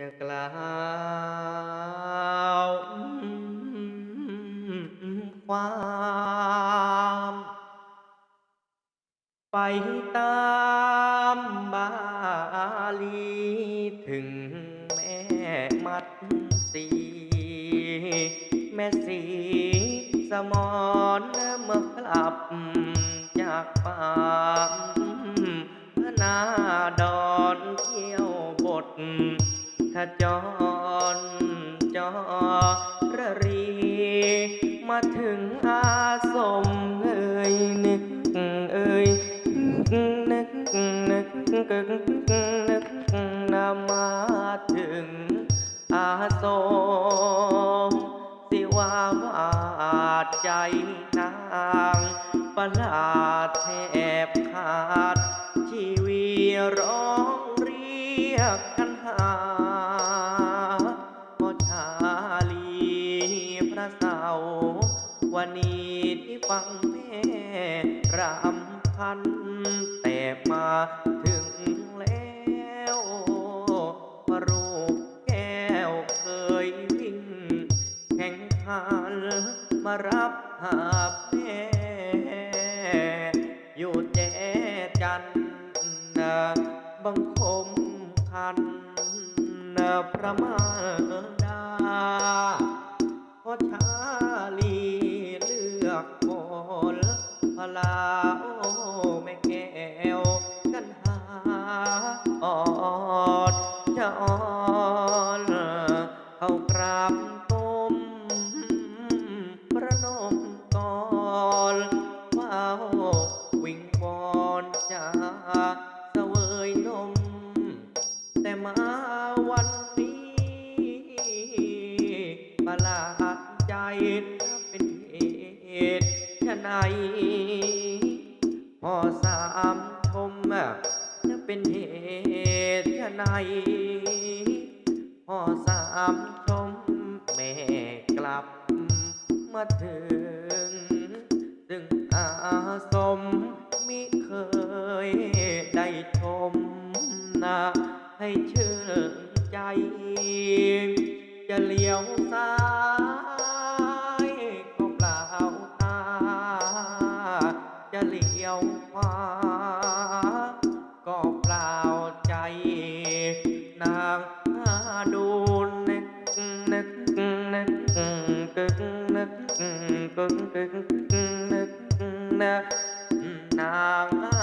จะกล่าวความไปตามบาลีถึงแม่มัดสี แม่สีสมอนเมื่อกลับจากป่า ขจรจอระรี มาถึงอาสมเอ่ยนึกเอ่ยนึกนึกนึกนึกนึกนามาถึงอาสมสิว่าวาดใจนางประหลาดแทบขาดชีวีร้อ รับหาแม่อยู่แจจันบังคมคันพระมาดาเพราะชาลีเลือกคนพลา เป็นเหตุชะไหนพอสามชมจะเป็นเหตุชะไหนพอสามชมแม่กลับมาถึงซึ่งอาสมมิเคยได้ชมนะให้ชื่นใจ จะเลี้ยวซ้าย เลี้ยวขวาก็เปล่าใจ นางหาดูนึกนึกนึกกึกนึกกึกกึกนึกนึกนาง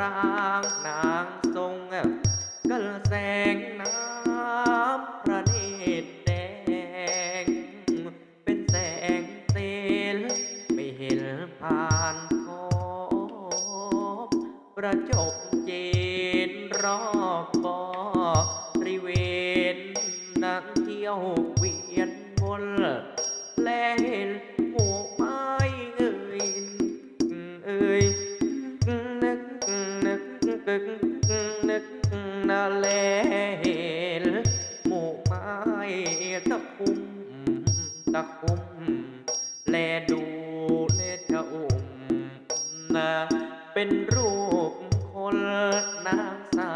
รางนางทรงกันแสงน้ำพระเนตรแดง เป็นแสงเตลไม่เห็นผ่านขอบประจบเจนรอบบริเวณนักเที่ยว ตะคุ่มแลดูเนตรอุ่มนะเป็นรูปคนนางสา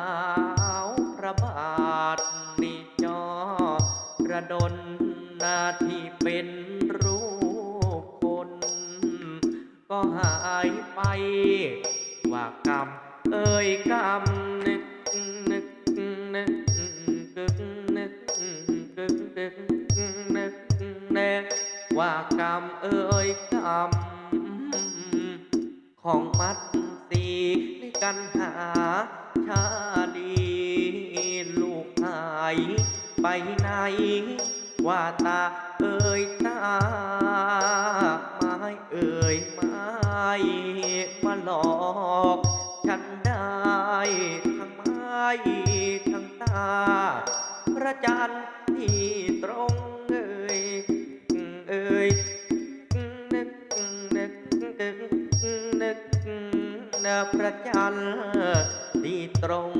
วพระบาทนี่จอระดนนาที่เป็นรูปคน ก็หายไป ว่ากรรมเอ่ยกรรม ว่ากรรมเอ่ยกรรมของมัดสีในกันหาชาดีลูกหายไปไหนว่าตาเอ่ยตาไม้เอ่ยไม้มาหลอกฉันได้ทั้งไม้ทั้งตาพระจัน นพระจันทร์ที่ตรง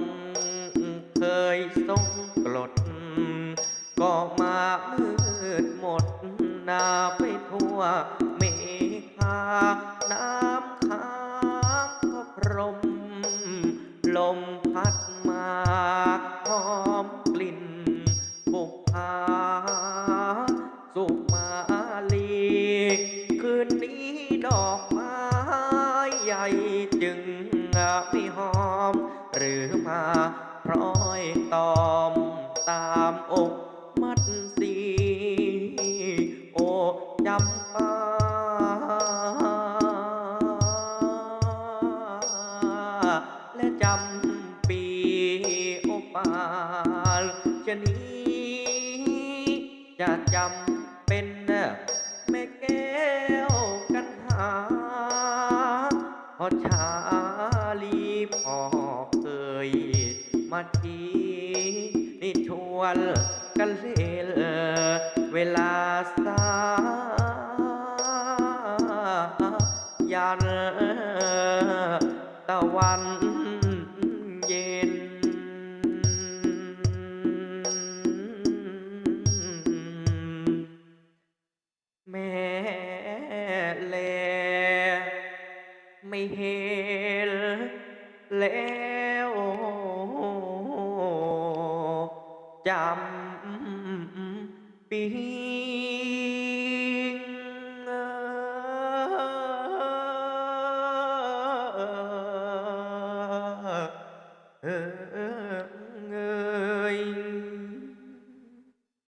เคยทรงกลด ก็มามืดหมดนาไปทั่วเมฆานา มัดสีโอจำปาและจำปีโอปาลจะนี้จะจำเป็นแม่แก้วกันหาพอชาลีพอเคยมาทีนี่ชวน กันเล่นเวลาสายันตะวันเย็น แม่แลไม่เห็นแล้วจำ ปี